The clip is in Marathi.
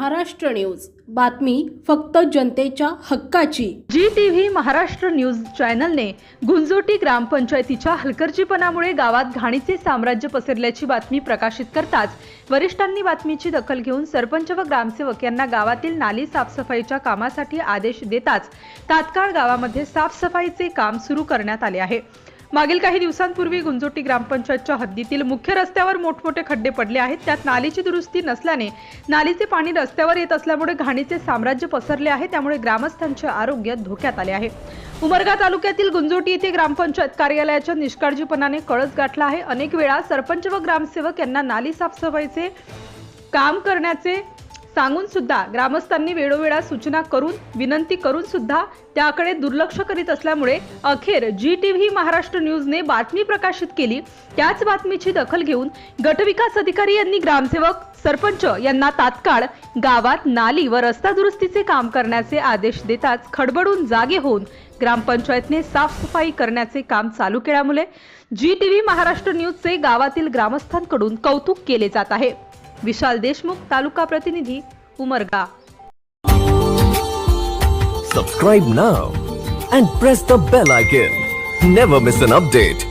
महाराष्ट्र न्यूज. बातमी फक्त जनतेच्या हक्काची. जी टीव्ही महाराष्ट्र न्यूज चॅनलने गुंजोटी ग्रामपंचायतीच्या हलकर्जीपणामुळे गावात घाणीचे साम्राज्य पसरल्याची बातमी प्रकाशित करताच वरिष्ठांनी बातमीची दखल घेऊन सरपंच व ग्रामसेवक यांना गावातील नाली साफसफाईच्या कामासाठी आदेश देताच तात्काळ गावामध्ये साफसफाईचे काम सुरू करण्यात आले आहे. मागील काही दिवसांपूर्वी गुंजोटी ग्रामपंचायतच्या हद्दीतील मुख्य रस्त्यावर मोठमोठे खड्डे पडले आहेत. त्यात नालीची दुरुस्ती नसल्याने नालीचे पाणी रस्त्यावर येत असल्यामुळे घाणीचे साम्राज्य पसरले आहे. त्यामुळे ग्रामस्थांचे आरोग्य धोक्यात आले आहे. उमरगा तालुक्यातील गुंजोटी येथे ग्रामपंचायत कार्यालयाच्या निष्काळजीपणाने कळस गाठला आहे. अनेक वेळा सरपंच व ग्रामसेवक यांना नाली साफसफाईचे काम करण्याचे सांगून सुद्धा ग्रामस्थांनी वेळोवेळा सूचना करून विनंती करून सुद्धा त्याकडे दुर्लक्ष करीत असल्यामुळे अखेर जी टी व्ही महाराष्ट्र न्यूजने बातमी प्रकाशित केली. त्याच बातमीची दखल घेऊन गटविकास अधिकारी यांनी ग्रामसेवक सरपंच यांना तात्काळ गावात नाली व रस्ता दुरुस्तीचे काम करण्याचे आदेश देताच खडबडून जागे होऊन ग्रामपंचायतने साफसफाई करण्याचे काम चालू केल्यामुळे जी टी व्ही महाराष्ट्र न्यूजचे गावातील ग्रामस्थांकडून कौतुक केले जात आहे. विशाल देशमुख तालुका प्रतिनिधी Umarga Subscribe now and press the bell icon. Never miss an update.